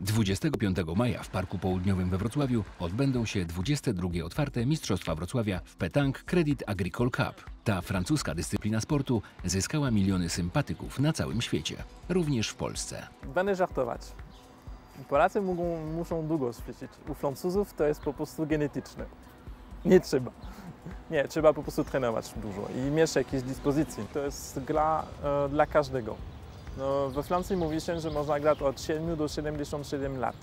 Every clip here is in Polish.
Dwudziestego maja w Parku Południowym we Wrocławiu odbędą się 22 otwarte Mistrzostwa Wrocławia w Petank Credit Agricole Cup. Ta francuska dyscyplina sportu zyskała miliony sympatyków na całym świecie, również w Polsce. Będę żartować. Polacy muszą długo świecić. U Francuzów to jest po prostu genetyczne. Nie trzeba. Nie, trzeba po prostu trenować dużo i mieć jakieś dyspozycje. To jest gra e, dla każdego. No, we Francji mówi się, że można grać od 7 do 77 lat.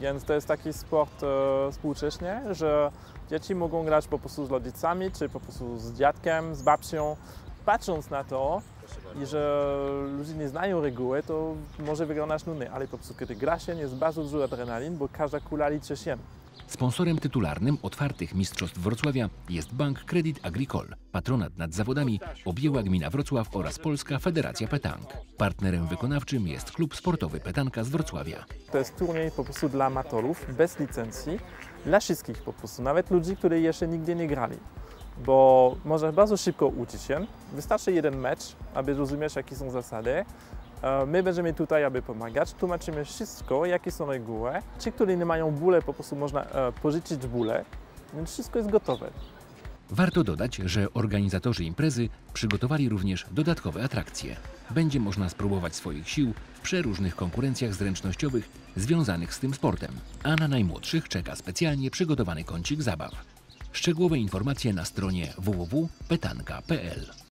Więc to jest taki sport e, współcześnie, że dzieci mogą grać po prostu z rodzicami, czy po prostu z dziadkiem, z babcią. Patrząc na to, i że ludzie nie znają reguły, to może wyglądać nudnie, ale po prostu kiedy gra się, jest bardzo dużo adrenalin, bo każda kula liczy się. Sponsorem tytularnym otwartych Mistrzostw Wrocławia jest Bank Credit Agricole. Patronat nad zawodami objęła gmina Wrocław oraz Polska Federacja Petank. Partnerem wykonawczym jest klub sportowy Petanka z Wrocławia. To jest turniej po prostu dla amatorów, bez licencji, dla wszystkich po prostu, nawet ludzi, którzy jeszcze nigdy nie grali. Bo można bardzo szybko uczyć się. Wystarczy jeden mecz, aby rozumieć, jakie są zasady. E, My będziemy tutaj, aby pomagać. Tłumaczymy wszystko, jakie są reguły. Ci, którzy nie mają bóle, po prostu można e, pożyczyć bóle, więc wszystko jest gotowe. Warto dodać, że organizatorzy imprezy przygotowali również dodatkowe atrakcje. Będzie można spróbować swoich sił w przeróżnych konkurencjach zręcznościowych związanych z tym sportem, a na najmłodszych czeka specjalnie przygotowany kącik zabaw. Szczegółowe informacje na stronie www.petanka.pl